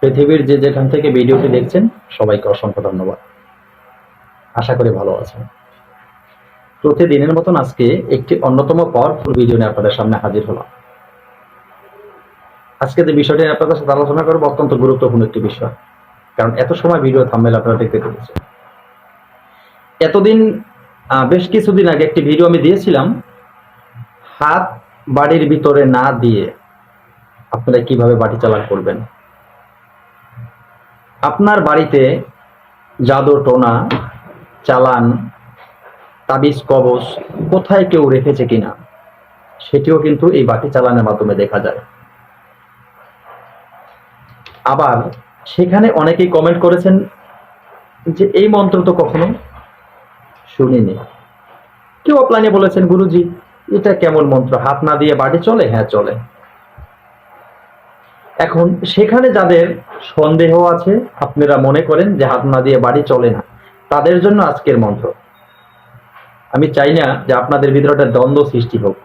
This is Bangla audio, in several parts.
পৃথিবীর যে যেখান থেকে ভিডিওটি দেখছেন, সবাইকে অসংখ্য ধন্যবাদ। আশা করি ভালো আছেন। প্রতিদিনের মতন আজকে একটি অন্যতম পাওয়ারফুল ভিডিও নিয়ে আপনাদের সামনে হাজির হলাম। আজকে যে বিষয়টি আপনাদের সাথে আলোচনা করব, অত্যন্ত গুরুত্বপূর্ণ একটি বিষয়। কারণ এত সময় ভিডিও থাম্বেল আপনারা দেখতে পেরেছেন। এতদিন বেশ কিছুদিন আগে একটি ভিডিও আমি দিয়েছিলাম হাত বাড়ির ভিতরে না দিয়ে আপনারা কীভাবে বাটি চালান করবেন? আপনার বাড়িতে জাদু টোনা, চালান, তাবিজ কবচ কোথায় কেউ রেখেছে কিনা? সেটিও কিন্তু এই বাটি চালানের মাধ্যমে দেখা যায়। আবার সেখানে অনেকেই কমেন্ট করেছেন যে এই মন্ত্র তো কখনো শুনিনি। কেউ অফলাইনে বলেছেন, গুরুজি, এটা কেমন মন্ত্র? হাত না দিয়ে বাটি চলে? হ্যাঁ চলে। এখন সেখানে যাদের সন্দেহ আছে, আপনারা মনে করেন যে হাত না দিয়ে বাড়ি চলে না, তাদের জন্য আজকের মন্ত্র। আমি চাই না যে আপনাদের ভিতরে একটা দ্বন্দ্ব সৃষ্টি হোক।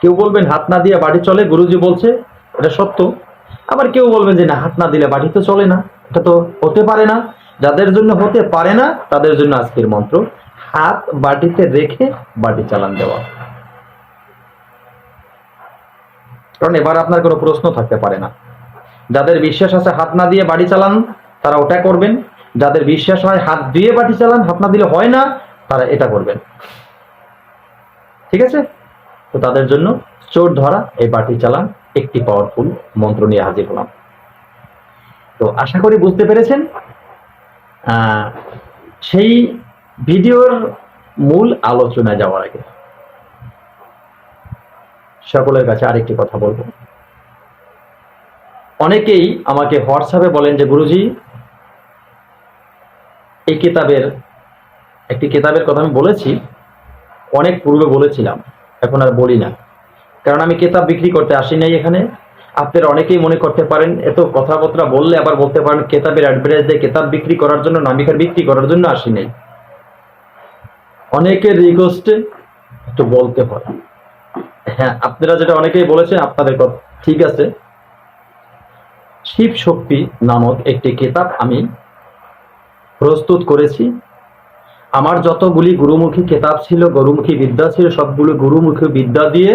কেউ বলবেন, হাত না দিয়ে বাড়ি চলে? গুরুজি বলছে, এটা সত্য। আবার কেউ বলবেন যে, না, হাত না দিলে বাড়ি তো চলে না। এটা তো হতে পারে না। যাদের জন্য হতে পারে না, তাদের জন্য আজকের মন্ত্র, হাত বাটিতে রেখে বাটি চালান দেওয়া। কারণ এবার আপনার কোনো প্রশ্ন থাকতে পারে না। যাদের বিশ্বাস আছে হাত না দিয়ে বাড়ি চালান, তারা ওটা করবেন। যাদের বিশ্বাস হয় হাত দিয়ে বাড়ি চালান, হাত না দিলে হয় না, তারা এটা করবেন। ঠিক আছে? তো তাদের জন্য চোর ধরা, এই বাটি চালান, একটি পাওয়ারফুল মন্ত্র নিয়ে হাজির হলাম। তো আশা করি বুঝতে পেরেছেন সেই ভিডিওর মূল আলোচনায় যাওয়ার আগে সকলের কাছে আরেকটি কথা বলব। অনেকেই আমাকে হোয়াটসঅ্যাপে বলেন যে, গুরুজি, এই কিতাবের, একটি কিতাবের কথা আমি বলেছি, অনেক পূর্বে বলেছিলাম, এখন আর বলি না। কারণ আমি কিতাব বিক্রি করতে আসি নাই এখানে। আপনারা অনেকেই মনে করতে পারেন, এত কথাবার্তা বললে আবার বলতে পারেন, কেতাবের অ্যাডভার্টাইজ দিয়ে কেতাব বিক্রি করার জন্য নামিকার বিক্রি করার জন্য আসি নাই। অনেকের রিকোয়েস্টে একটু বলতে হয় হ্যাঁ আপনারা যেটা অনেকেই বলেছেন, আপনাদের কথা ঠিক আছে। শিব শক্তি নামক একটি কিতাব আমি প্রস্তুত করেছি। আমার যতগুলি গুরুমুখী কেতাব ছিল, গুরুমুখী বিদ্যা ছিল, সবগুলো গুরুমুখী বিদ্যা দিয়ে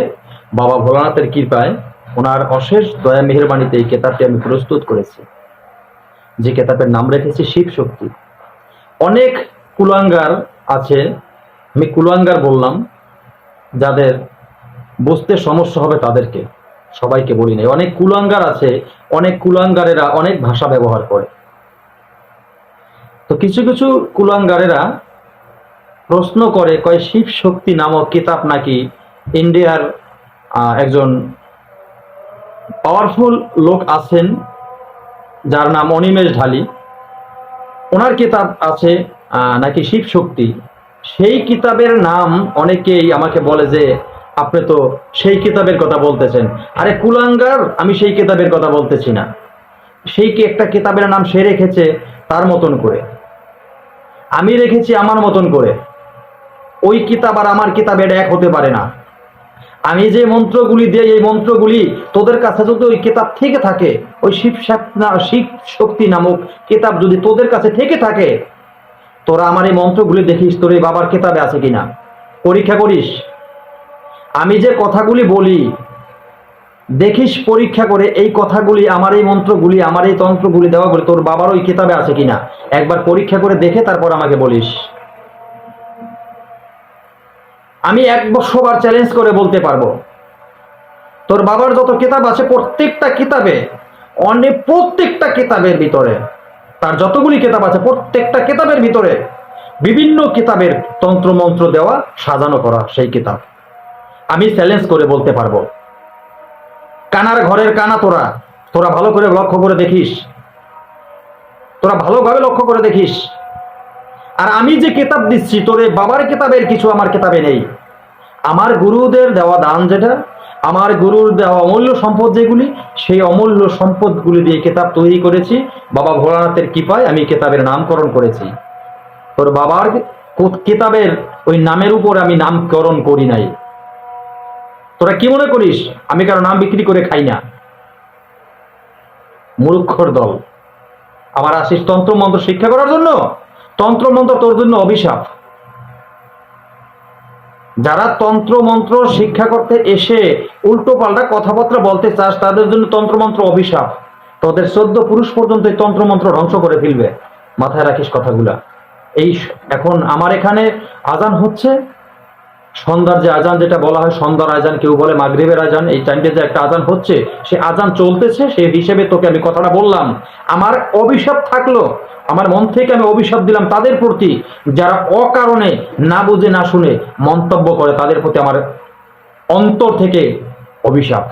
বাবা ভোলানাথের কৃপায় ওনার অশেষ দয়া মেহরবানিতে এই কেতাবটি আমি প্রস্তুত করেছি। যে কেতাবের নাম রেখেছি, শিব শক্তি। অনেক কুলাঙ্গার আছে, আমি কুলাঙ্গার বললাম, যাদের বুঝতে সমস্যা হবে তাদেরকে। সবাইকে বলি নাই। অনেক কুলাঙ্গার আছে, অনেক কুলাঙ্গারেরা অনেক ভাষা ব্যবহার করে। তো কিছু কিছু কুলাঙ্গারেরা প্রশ্ন করে, কয়, শিব শক্তি নামক কিতাব নাকি ইন্ডিয়ার একজন পাওয়ারফুল লোক আছেন, যার নাম অনিমেষ ঢালি। ওনার কিতাব আছে নাকি শিব শক্তি। সেই কিতাবের নাম অনেকেই আমাকে বলে যে আপনি তো সেই কিতাবের কথা বলতেছেন। আরে কুলাঙ্গার, আমি সেই কিতাবের কথা বলতেছি না। সেই কি একটা কিতাবের নাম সে রেখেছে তার মতন করে। আমি রেখেছি আমার মতন করে। ওই কিতাব আর আমার কিতাব এটা এক হতে পারে না। আমি যে মন্ত্রগুলি দিই, এই মন্ত্রগুলি তোদের কাছে যদি ওই কিতাব থেকে থাকে, ওই শিব শিব শক্তি নামক কিতাব যদি তোদের কাছে থেকে থাকে, তোরা আমার এই মন্ত্রগুলি দেখিস, তোর এই বাবার কিতাবে আছে কিনা। পরীক্ষা করিস। আমি যে কথাগুলি বলি, দেখিস পরীক্ষা করে এই কথাগুলি, আমার এই মন্ত্রগুলি, আমার এই তন্ত্রগুলি দেওয়া বলে তোর বাবার ওই কিতাবে আছে কিনা? একবার পরীক্ষা করে দেখে তারপর আমাকে বলিস। আমি এক বার চ্যালেঞ্জ করে বলতে পারব। তোর বাবার যত কিতাব আছে, প্রত্যেকটা কিতাবে অনেক প্রত্যেকটা কিতাবের ভিতরে, তার যতগুলি কিতাব আছে, প্রত্যেকটা কিতাবের ভিতরে, বিভিন্ন কিতাবের তন্ত্র মন্ত্র দেওয়া, সাজানো করা সেই কিতাব। আমি চ্যালেঞ্জ করে বলতে পারব। কানার ঘরের কানা তোরা তোরা ভালো করে লক্ষ্য করে দেখিস। তোরা ভালোভাবে লক্ষ্য করে দেখিস। আর আমি যে কিতাব দিচ্ছি, তোর বাবার কিতাবের কিছু আমার কিতাবে নেই। আমার গুরুদের দেওয়া দান যেটা, আমার গুরুর দেওয়া অমূল্য সম্পদ যেগুলি, সেই অমূল্য সম্পদগুলি দিয়ে কিতাব তৈরি করেছি। বাবা ভোলানাথের কৃপায় আমি কিতাবের নামকরণ করেছি। তোর বাবার কিতাবের ওই নামের উপর আমি নামকরণ করি নাই। তোরা কি মনে করিস? আমি কারও নাম বিক্রি করে খাই না। মূর্খর দল। আমার আসিস তন্ত্রমন্ত্র শিক্ষা করার জন্য? তন্ত্রমন্ত্র তোর জন্য অভিশাপ। যারা তন্ত্রমন্ত্র শিক্ষা করতে এসে উল্টো পাল্টা কথাবার্তা বলতে চাস, তাদের জন্য তন্ত্রমন্ত্র অভিশাপ। তোদের চোদ্দ পুরুষ পর্যন্ত এই তন্ত্রমন্ত্র ধ্বংস করে ফেলবে। মাথায় রাখিস কথাগুলা। এই এখন আমার এখানে আজান হচ্ছে। সন্ধ্যার যে আজান, যেটা বলা হয় সন্ধ্যার আজান, কেউ বলে মাগরিবের আজান, এই টাইমে যে একটা আজান হচ্ছে, সে আজান চলতেছে, সেই হিসেবে তোকে আমি কথাটা বললাম। আমার অভিশাপ থাকল, আমার মন থেকে আমি অভিশাপ দিলাম তাদের প্রতি, যারা অকারণে না বুঝে, না শুনে মন্তব্য করে, তাদের প্রতি আমার অন্তর থেকে অভিশাপ।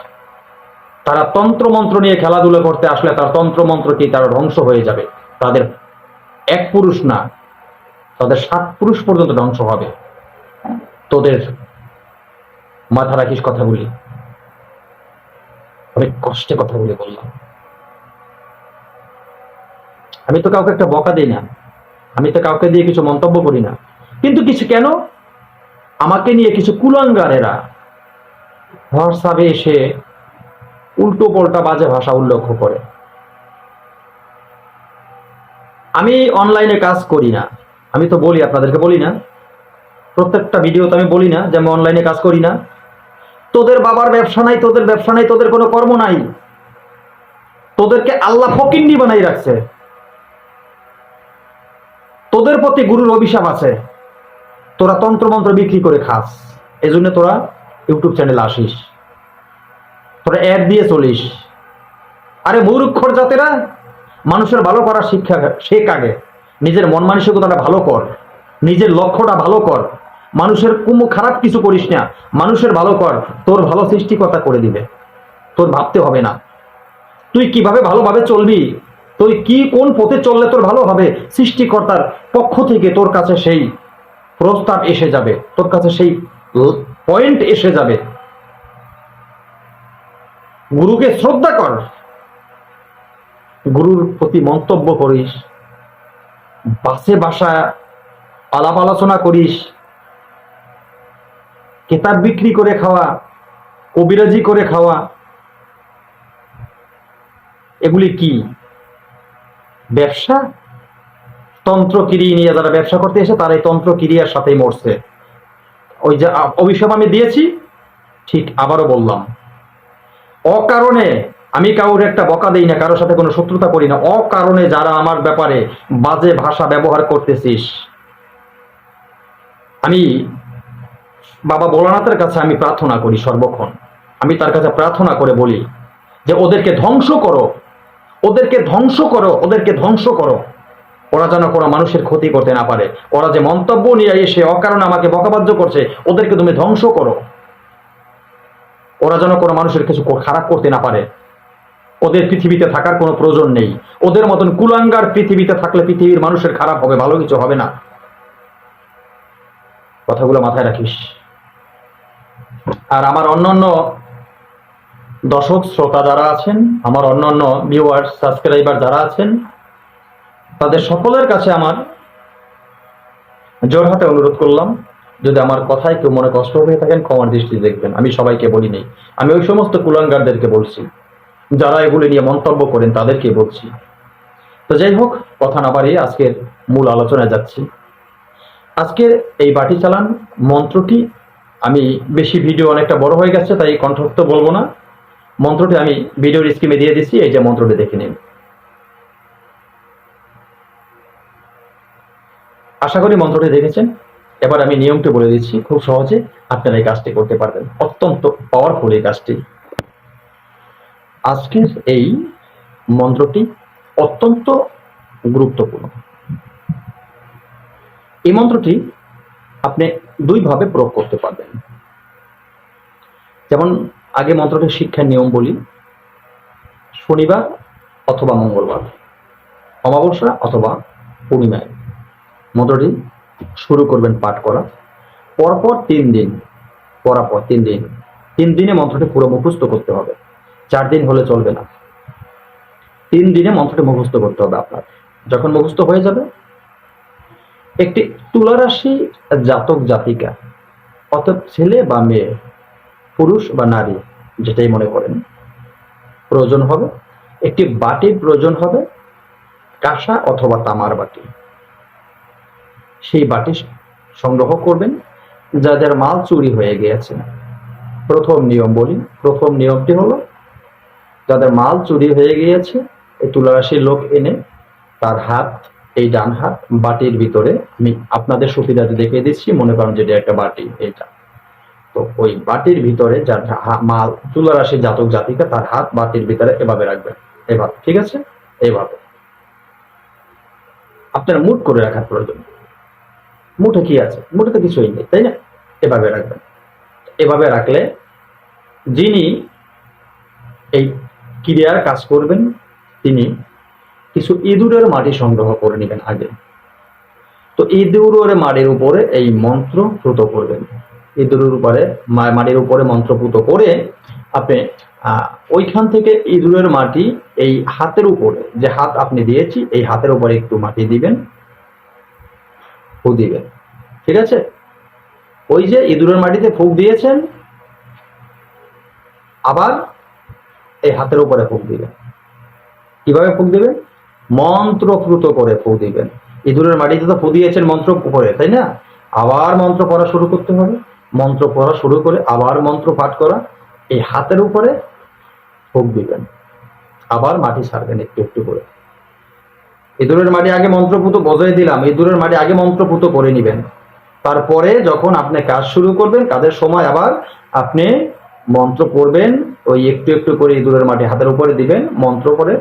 তারা তন্ত্রমন্ত্র নিয়ে খেলাধুলো করতে আসলে তার তন্ত্রমন্ত্র কি? তারা ধ্বংস হয়ে যাবে। তাদের এক পুরুষ না, তাদের সাত পুরুষ পর্যন্ত ধ্বংস হবে। তোদের মাথা রাখিস কথাগুলি। অনেক কষ্টে কথাগুলি বললাম। আমি তো কাউকে একটা বকা দিই না। আমি তো কাউকে দিয়ে কিছু মন্তব্য করি না। কিন্তু কিছু কেন? আমাকে নিয়ে কিছু কুলাঙ্গারেরা হোয়াটসঅ্যাপে এসে উল্টো পাল্টা বাজে ভাষা উল্লেখ করে। আমি অনলাইনে কাজ করি না। আমি তো বলি, আপনাদেরকে বলি না। প্রত্যেকটা ভিডিওতে আমি বলি না যে আমি অনলাইনে কাজ করি না। তোদের বাবার ব্যবসা নাই, তোদের ব্যবসা নাই, তোদের কোনো কর্ম নাই। তোদেরকে আল্লাহ ফকিন্নি বানাই রাখছে। তোদের প্রতি গুরুর অভিশাপ আছে। তোরা তন্ত্রমন্ত্র বিক্রি করে খাস। এই জন্য তোরা ইউটিউব চ্যানেল আসিস। তোরা অ্যাড দিয়ে চলিস। আরে মূর্খর জাতেরা, মানুষের ভালো করার শিক্ষা শেখ আগে। নিজের মন মানসিকতাটা ভালো কর। নিজের লক্ষ্যটা ভালো কর। মানুষের কোনো খারাপ কিছু করিস না। মানুষের ভালো কর। তোর ভালো সৃষ্টিকর্তা করে দিবে। তোর ভাবতে হবে না। তুই কীভাবে ভালোভাবে চলবি? তুই কি কোন পথে চললে তোর ভালো হবে? সৃষ্টিকর্তার পক্ষ থেকে তোর কাছে সেই প্রস্তাব এসে যাবে। তোর কাছে সেই পয়েন্ট এসে যাবে। গুরুকে শ্রদ্ধা কর। গুরুর প্রতি মন্তব্য করিস। বাসে বাসা আলাপ আলোচনা করিস। কেতাব বিক্রি করে খাওয়া, কবিরাজি করে খাওয়া। এগুলি কি? ব্যবসা? তন্ত্র কিরি নিয়ে যারা ব্যবসা করতে এসে তারা এই তন্ত্র কিরিয়ার সাথেই মরছে। ওই যে অভিশাপ আমি দিয়েছি, ঠিক আবারও বললাম। অকারণে, আমি কারোর একটা বকা দেই না, কারোর সাথে কোনো শত্রুতা করি না। অকারণে যারা আমার ব্যাপারে বাজে ভাষা ব্যবহার করতেছিস আমি বাবা ভোলানাথের কাছে আমি প্রার্থনা করি সর্বক্ষণ। আমি তার কাছে প্রার্থনা করে বলি যে ওদেরকে ধ্বংস করো, ওদেরকে ধ্বংস করো, ওদেরকে ধ্বংস করো। ওরা যেন কোনো মানুষের ক্ষতি করতে না পারে। ওরা যে মন্তব্য নিয়ে এসে অকারণে আমাকে বকাবাদ্য করছে, ওদেরকে তুমি ধ্বংস করো। ওরা যেন কোনো মানুষের কিছু খারাপ করতে না পারে। ওদের পৃথিবীতে থাকার কোনো প্রয়োজন নেই। ওদের মতন কুলাঙ্গার পৃথিবীতে থাকলে পৃথিবীর মানুষের খারাপ হবে, ভালো কিছু হবে না। কথাগুলো মাথায় রাখিস। আর আমার অন্যান্য দর্শক শ্রোতা যারা আছেন, আমার অন্যান্য ভিউয়ার সাবস্ক্রাইবার যারা আছেন, তাদের সকলের কাছে আমার জোরহাতে অনুরোধ করলাম, যদি আমার কথায় কেউ মনে কষ্ট হয়ে থাকেন, ক্ষমার দৃষ্টি দেখবেন। আমি সবাইকে বলি বলিনি আমি ওই সমস্ত কুলাঙ্গারদেরকে বলছি, যারা এগুলি নিয়ে মন্তব্য করেন তাদেরকে বলছি। তো যাই হোক, কথা না বাড়িয়ে আজকের মূল আলোচনায় যাচ্ছি। আজকের এই বাটি চালান মন্ত্রটি, আমি বেশি ভিডিও অনেকটা বড় হয়ে গেছে, তাই কণ্ঠস্থ বলব না। মন্ত্রটি আমি ভিডিওর স্কিমে দিয়ে দিচ্ছি, এই যে মন্ত্রটি দেখে নিন। আশা করি মন্ত্রটি দেখেছেন। এবার আমি নিয়মটি বলে দিচ্ছি, খুব সহজে আপনারা এই কাজটি করতে পারবেন। অত্যন্ত পাওয়ারফুল এই কাজটি। আজকের এই মন্ত্রটি অত্যন্ত গুরুত্বপূর্ণ। এই মন্ত্রটি আপনি দুইভাবে প্রয়োগ করতে পারবেন। যেমন, আগে মন্ত্রটির শিক্ষার নিয়ম বলি, শনিবার অথবা মঙ্গলবার, অমাবস্যা অথবা পূর্ণিমায়। মন্ত্রটি শুরু করবেন পাঠ করা, পরপর তিন দিন, পরাপর তিন দিন, তিন দিনে মন্ত্রটি পুরো মুখস্থ করতে হবে। চার দিন হলে চলবে না। তিন দিনে মন্ত্রটি মুখস্থ করতে হবে আপনার। যখন মুখস্থ হয়ে যাবে একটি তুলারাশি জাতক জাতিকা, অর্থাৎ ছেলে বা মেয়ে, পুরুষ বা নারী, যেটাই মনে করেন, প্রয়োজন হবে। একটি বাটির প্রয়োজন হবে, কাঁসা অথবা তামার বাটি। সেই বাটি সংগ্রহ করবেন। যাদের মাল চুরি হয়ে গিয়েছে। প্রথম নিয়ম বলি, প্রথম নিয়মটি হলো, যাদের মাল চুরি হয়ে গিয়েছে, এই তুলারাশির লোক এনে তার হাত এই ডান হাত বাটির ভিতরে, আমি আপনাদের সুবিধাতে দেখিয়ে দিচ্ছি, মনে করেন যেটা একটা বাটি এটা তো ওই বাটির ভিতরে যার মাল তুলারাশির জাতক জাতিকা, তার হাত বাটির ভিতরে এভাবে রাখবেন। এভাবে, ঠিক আছে? এইভাবে আপনার মুট করে রাখার প্রয়োজন। মুঠে কি আছে? মুঠে তো কিছুই নেই, তাই না? এভাবে রাখবেন। এভাবে রাখলে যিনি এই ক্রিয়ার কাজ করবেন, তিনি কিছু ইঁদুরের মাটি সংগ্রহ করে নেবেন আগে। তো ইঁদুরের মাটির উপরে এই মন্ত্র পুত করবেন। ইঁদুরের উপরে মাটির উপরে মন্ত্র পুত করে আপনি ওইখান থেকে ইঁদুরের মাটি এই হাতের উপরে, যে হাত আপনি দিয়েছি, এই হাতের উপরে একটু মাটি দিবেন, ফু দিবেন। ঠিক আছে? ওই যে ইঁদুরের মাটিতে ফুক দিয়েছেন, আবার এই হাতের উপরে ফুক দিবেন। কীভাবে ফুক দিবেন? মন্ত্রপ্রুত করে ফু দিবেন। ইঁদুরের মাটিতে তো ফু দিয়েছেন মন্ত্র করে, তাই না? আবার মন্ত্র পড়া শুরু করতে হবে। মন্ত্র পড়া শুরু করে আবার মন্ত্র পাঠ করা, এই হাতের উপরে ফুক দিবেন। আবার মাটি ছাড়বেন একটু একটু করে। ইঁদুরের মাটি আগে মন্ত্রপুত বজায় দিলাম, ইঁদুরের মাটি আগে মন্ত্রপুত করে নিবেন। তারপরে যখন আপনি কাজ শুরু করবেন, কাজের সময় আবার আপনি মন্ত্র পড়বেন, ওই একটু একটু করে ইঁদুরের মাটি হাতের উপরে দিবেন, মন্ত্র করে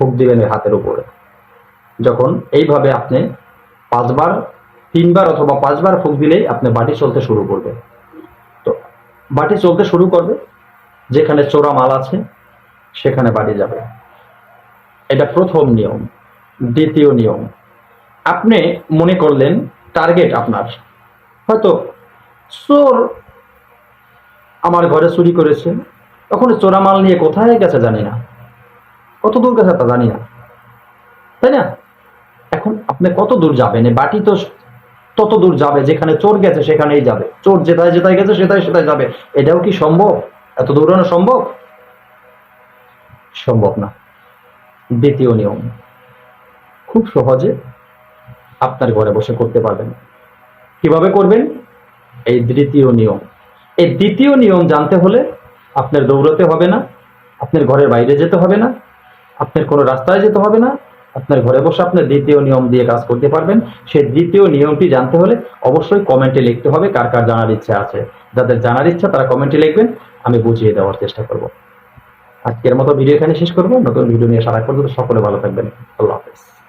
ফুক দিবেন হাতের উপরে। যখন এইভাবে আপনি পাঁচবার, তিনবার অথবা পাঁচবার ফুক দিলেই আপনি বাটি চলতে শুরু করবে তো বাটি চলতে শুরু করবে, যেখানে চোরা মাল আছে, সেখানে বাড়ি যাবে। এটা প্রথম নিয়ম। দ্বিতীয় নিয়ম। আপনি মনে করলেন টার্গেট আপনার। হয়তো চোর আমার ঘরে চুরি করেছে, তখন চোরা মাল নিয়ে কোথায় গেছে জানি না। কত দূর গেছে তা জানি না। তাই না? এখন আপনি কত দূর যাবেন বাটি তো তত দূর যাবে, যেখানে চোর গেছে সেখানেই যাবে। চোর যেটায় যেটায় গেছে সেটাই সেটাই যাবে। এটাও কি সম্ভব? এত দৌড়ানো সম্ভব? সম্ভব না। দ্বিতীয় নিয়ম, খুব সহজে আপনার ঘরে বসে করতে পারবেন। কীভাবে করবেন? এই দ্বিতীয় নিয়ম। এই দ্বিতীয় নিয়ম জানতে হলে আপনার দৌড়াতে হবে না, আপনার ঘরের বাইরে যেতে হবে না আপনার কোনো রাস্তায় যেতে হবে না। আপনার ঘরে বসে আপনার দ্বিতীয় নিয়ম দিয়ে কাজ করতে পারবেন। সেই দ্বিতীয় নিয়মটি জানতে হলে অবশ্যই কমেন্টে লিখতে হবে কার কার জানার ইচ্ছা আছে। যাদের জানার ইচ্ছা, তারা কমেন্টে লিখবেন। আমি বুঝিয়ে দেওয়ার চেষ্টা করব। আজকের মতো ভিডিও এখানে শেষ করব। নতুন ভিডিও নিয়ে সারা পর্যন্ত সকলে ভালো থাকবেন। আল্লাহ হাফেজ।